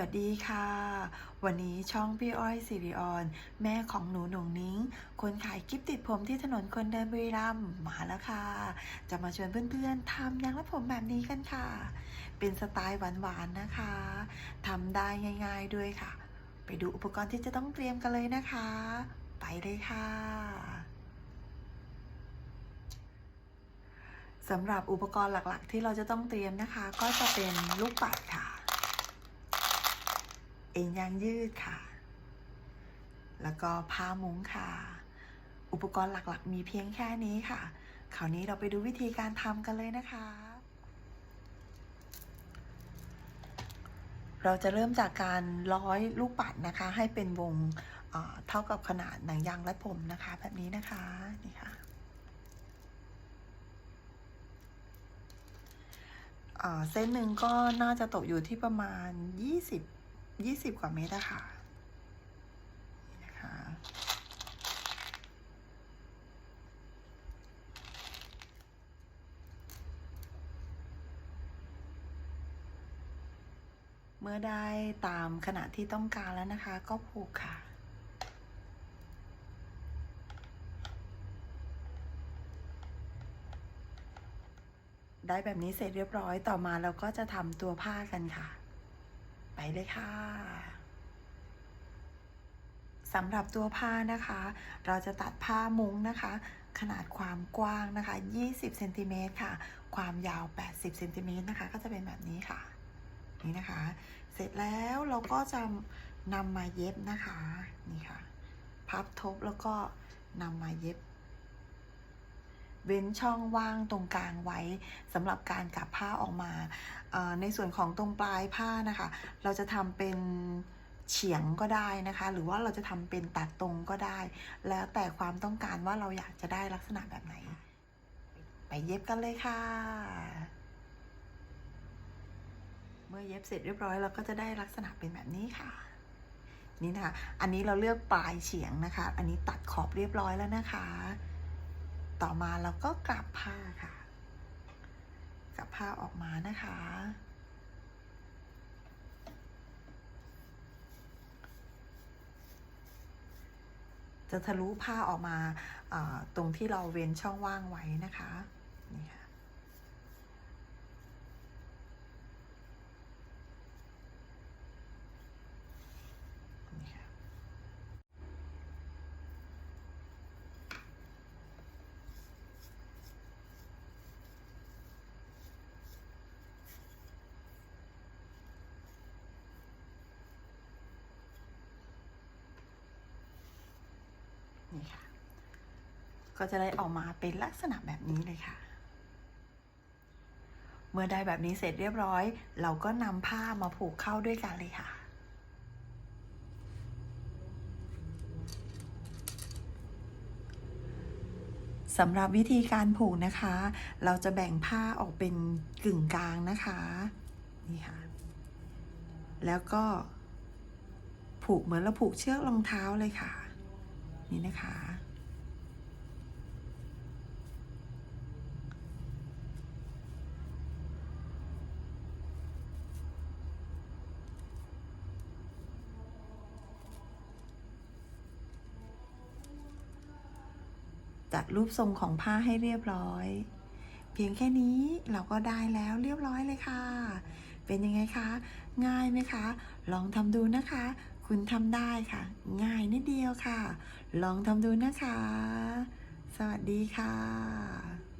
วัสดีค่ะ วันนี้ช่องพี่อ้อยสิริออนแม่ของหนูหนุ่งนิ้ง คนขายกิฟติดผมที่ถนนคนเดินบุรีรัมย์มาแล้วค่ะ จะมาชวนเพื่อนๆทำยางรัดผมแบบนี้กันค่ะ เป็นสไตล์หวานๆนะคะทำได้ง่ายๆด้วยค่ะ ไปดูอุปกรณ์ที่จะต้องเตรียมกันเลยนะคะ ไปเลยค่ะสำหรับอุปกรณ์หลักๆ ที่เราจะต้องเตรียมนะคะ ก็จะเป็นลูกปัดค่ะ เอ็นยางยืดค่ะ แล้วก็ผ้ามุ้งค่ะ อุปกรณ์หลักๆ มีเพียงแค่นี้ค่ะ คราวนี้เราไปดูวิธีการทำกันเลยนะคะ เราจะเริ่มจากการร้อยลูกปัดนะคะ ให้เป็นวงเท่ากับขนาดหนังยางรัดผมนะคะ แบบนี้นะคะนี่ค่ะเส้นหนึ่งก็น่าจะตกอยู่ที่ประมาณ 20 20กว่าเมตรอะค่ะนี่นะคะเมื่อได้ตามขนาดที่ต้องการแล้วนะคะ ก็ผูกค่ะได้แบบนี้เสร็จเรียบร้อยต่อมาเราก็จะทำตัวผ้ากันค่ะ ไปเลยค่ะสำหรับตัวผ้านะคะ เราจะตัดผ้ามุ้งนะคะ ขนาดความกว้างนะคะ 20เซนติเมตรค่ะ ความยาว 80เซนติเมตรนะคะ ก็จะเป็นแบบนี้ค่ะ นี่นะคะ เสร็จแล้วเราก็จะนำมาเย็บนะคะ นี่ค่ะ พับทบแล้วก็นำมาเย็บ เว้นช่องว่างตรงกลางไว้สำหรับการกลับผ้าออกมา ในส่วนของตรงปลายผ้านะคะ เราจะทำเป็นเฉียงก็ได้นะคะ หรือว่าเราจะทำเป็นตัดตรงก็ได้ แล้วแต่ความต้องการว่าเราอยากจะได้ลักษณะแบบไหน ไปเย็บกันเลยค่ะ เมื่อเย็บเสร็จเรียบร้อยเราก็จะได้ลักษณะเป็นแบบนี้ค่ะนี่นะคะ อันนี้เราเลือกปลายเฉียงนะคะ อันนี้ตัดขอบเรียบร้อยแล้วนะคะ ต่อมาเราก็กลับผ้าค่ะ กลับผ้าออกมานะคะ จะทะลุผ้าออกมาตรงที่เราเว้นช่องว่างไว้นะคะ นี่ค่ะ นี่ค่ะ ก็จะได้ออกมาเป็นลักษณะแบบนี้เลยค่ะ เมื่อได้แบบนี้เสร็จเรียบร้อย เราก็นำผ้ามาผูกเข้าด้วยกันเลยค่ะสำหรับวิธีการผูกนะคะ เราจะแบ่งผ้าออกเป็นกึ่งกลางนะคะนี่ค่ะ แล้วก็ผูกเหมือนเราผูกเชือกรองเท้าเลยค่ะ นี่นะคะ จัดรูปทรงของผ้าให้เรียบร้อย เพียงแค่นี้เราก็ได้แล้วเรียบร้อยเลยค่ะ เป็นยังไงคะ ง่ายไหมคะ ลองทำดูนะคะ คุณทำได้ค่ะ ง่ายนิดเดียวค่ะ ลองทำดูนะคะ สวัสดีค่ะ